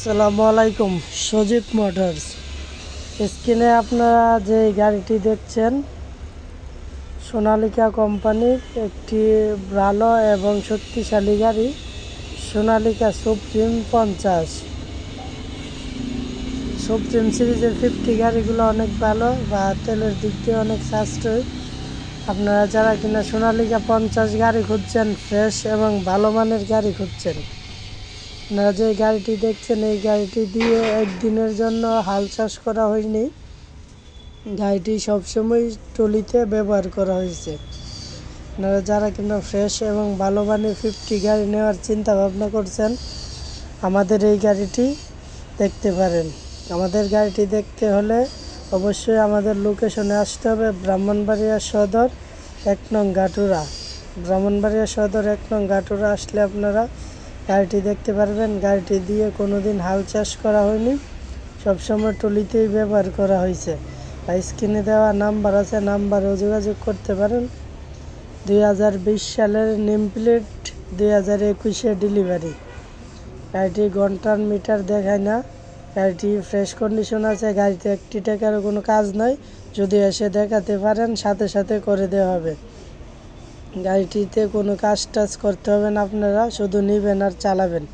আসসালামু আলাইকুম, সজীব মোটরস। স্ক্রিনে আপনারা যে গাড়িটি দেখছেন, সোনালিকা কোম্পানির একটি ভালো এবং শক্তিশালী গাড়ি, সোনালিকা সুপ্রিম পঞ্চাশ। সুপ্রিম সিরিজের ফিফটি গাড়িগুলো অনেক ভালো বা তেলের দিক দিয়ে অনেক সাশ্রয়। আপনারা যারা কিনা সোনালিকা পঞ্চাশ গাড়ি খুঁজছেন, ফ্রেশ এবং ভালো মানের গাড়ি খুঁজছেন আপনারা যে গাড়িটি দেখছেন, এই গাড়িটি দিয়ে একদিনের জন্য হাল চাষ করা হয়নি। গাড়িটি সবসময় টলিতে ব্যবহার করা হয়েছে। আপনারা যারা কিনা ফ্রেশ এবং ভালো মানের ফিফটি গাড়ি নেওয়ার চিন্তা ভাবনা করছেন, আমাদের এই গাড়িটি দেখতে পারেন। আমাদের গাড়িটি দেখতে হলে অবশ্যই আমাদের লোকেশনে আসতে হবে ব্রাহ্মণবাড়িয়া সদর এক নং গাটুরা। ব্রাহ্মণবাড়িয়া সদর এক নং গাটুরা আসলে আপনারা গাড়িটি দেখতে পারবেন। গাড়িটি দিয়ে কোনো দিন হাল চাষ করা হয়নি। সবসময় টলিতেই ব্যবহার করা হয়েছে। স্ক্রিনে দেওয়া নাম্বার আছে, নাম্বারেও যোগাযোগ করতে পারেন। দুই হাজার বিশ সালের নেম প্লেট, দুই হাজার একুশে ডেলিভারি। গাড়িটি ঘণ্টার মিটার দেখায় না। গাড়িটি ফ্রেশ কন্ডিশন আছে, গাড়িতে একটি টাকারও কোনো কাজ নাই। যদি এসে দেখাতে পারেন, সাথে সাথে করে দেওয়া হবে। গাড়িটিতে কোনো কাজ টাজ করতে হবে না আপনারা, শুধু নেবেন আর চালাবেন।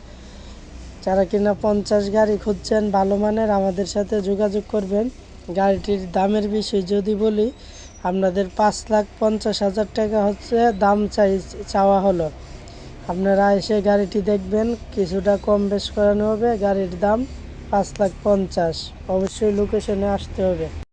যারা কিনা পঞ্চাশ গাড়ি খুঁজছেন, ভালো মানের আমাদের সাথে যোগাযোগ করবেন। গাড়িটির দামের বিষয় যদি বলি, আপনাদের পাঁচ লাখ পঞ্চাশ হাজার টাকা হচ্ছে দাম চাই, চাওয়া হলো। আপনারা এসে গাড়িটি দেখবেন, কিছুটা কম বেশ করানো হবে, গাড়ির দাম পাঁচ লাখ পঞ্চাশ। অবশ্যই লোকেশনে আসতে হবে।